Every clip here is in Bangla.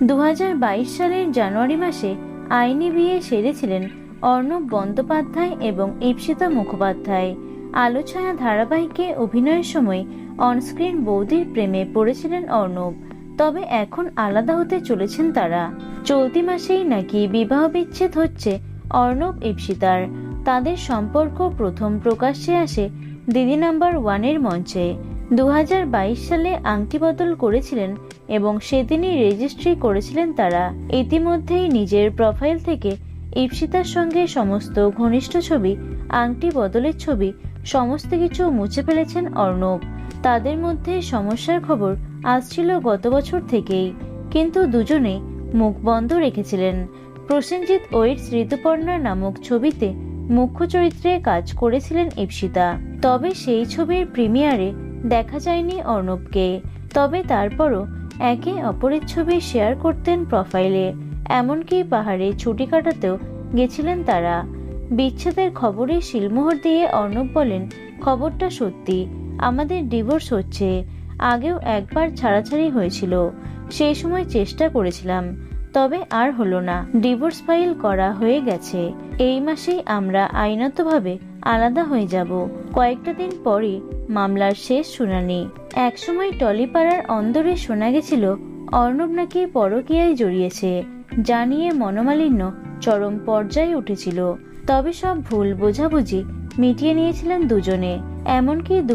দু হাজার বাইশ সালের জানুয়ারি মাসে আইনি বিয়ে সেরেছিলেন অর্ণব বন্দ্যোপাধ্যায় এবং ঈপ্সিতা মুখোপাধ্যায়। আলোছায়া ধারাবাহিকে অভিনয়ের সময় অনস্ক্রিন বৌদির প্রেমে পড়েছিলেন অর্ণব, তবে এখন আলাদা হতে চলেছেন তারা। চলতি মাসেই নাকি বিবাহ বিচ্ছেদ হচ্ছে অর্ণব ঈপ্সিতার তাদের সম্পর্ক প্রথম প্রকাশ্যে আসে দিদি নাম্বার ওয়ানের মঞ্চে। দু হাজার বাইশ সালে আংটি বদল করেছিলেন এবং সেদিনই রেজিস্ট্রি করেছিলেন তারা। ইতিমধ্যেই নিজের প্রোফাইল থেকে ঈপ্সিতার সঙ্গে সমস্ত ঘনিষ্ঠ ছবি, আংটি বদলের ছবি, সমস্ত কিছু মুছে ফেলেছেন অর্ণব। তাদের মধ্যে সমস্যার খবর আসছিল গত বছর থেকেই। কিন্তু দুজনে মুখ বন্ধ রেখেছিলেন। প্রসেনজিৎ ওয়েটস ঋতুপর্ণা নামক ছবিতে মুখ্য চরিত্রে কাজ করেছিলেন ঈপ্সিতা তবে সেই ছবির প্রিমিয়ারে দেখা যায়নি অর্ণবকে। তবে তারপরও একে অপরের ছবি শেয়ার করতেন প্রোফাইলে। এমনকি পাহাড়ে ছুটি কাটাতেও গেছিলেন তারা। বিচ্ছেদের খবরে শিলমোহর দিয়ে অর্ণব বলেন, খবরটা সত্যি, আমাদের ডিভোর্স হচ্ছে। আগেও একবার ছাড়াছাড়ি হয়েছিল, সেই সময় চেষ্টা করেছিলাম, তবে আর হলো না। ডিভোর্স ফাইল করা হয়ে গেছে। এই মাসেই আমরা আইনতভাবে আলাদা হয়ে যাব। কয়েকটা দিন পরে মামলার শেষ শুনানি। একসময় টলিপাড়ার অন্দরে শোনা গেছিল, অর্ণব নাকি পরকীয়ায় জড়িয়েছে যা নিয়ে মনোমালিন্য চরম পর্যায়ে উঠেছিল। তবে সব ভুল বোঝাবুঝি মিটিয়ে নিয়েছিলেন দুজনে। এমনকি দু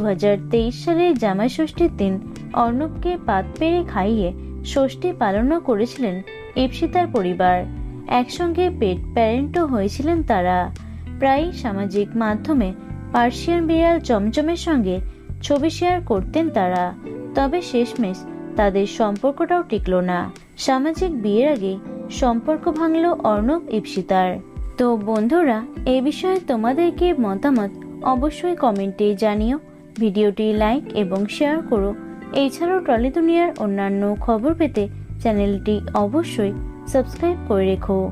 সালের জামাই ষষ্ঠীর দিন অর্ণবকে পাত পেরে খাইয়ে ষষ্ঠী পালনও করেছিলেন ইপসিতার পরিবার। একসঙ্গে পেট প্যারেন্টও হয়েছিলেন তারা। প্রায়ই সামাজিক মাধ্যমে পার্সিয়ান বিড়াল চমচমের সঙ্গে ছবি শেয়ার করতেন তারা। তবে শেষমেশ তাদের সম্পর্কটাও টিকলো না। সামাজিক বিয়ের আগে সম্পর্ক ভাঙল অর্ণব ইপসিতার। তো বন্ধুরা, এ বিষয়ে তোমাদেরকে মতামত অবশ্যই কমেন্টে জানিও। ভিডিওটি লাইক এবং শেয়ার করো। এছাড়াও টলি দুনিয়ার অন্যান্য খবর পেতে চ্যানেলটি অবশ্যই সাবস্ক্রাইব করে রেখো।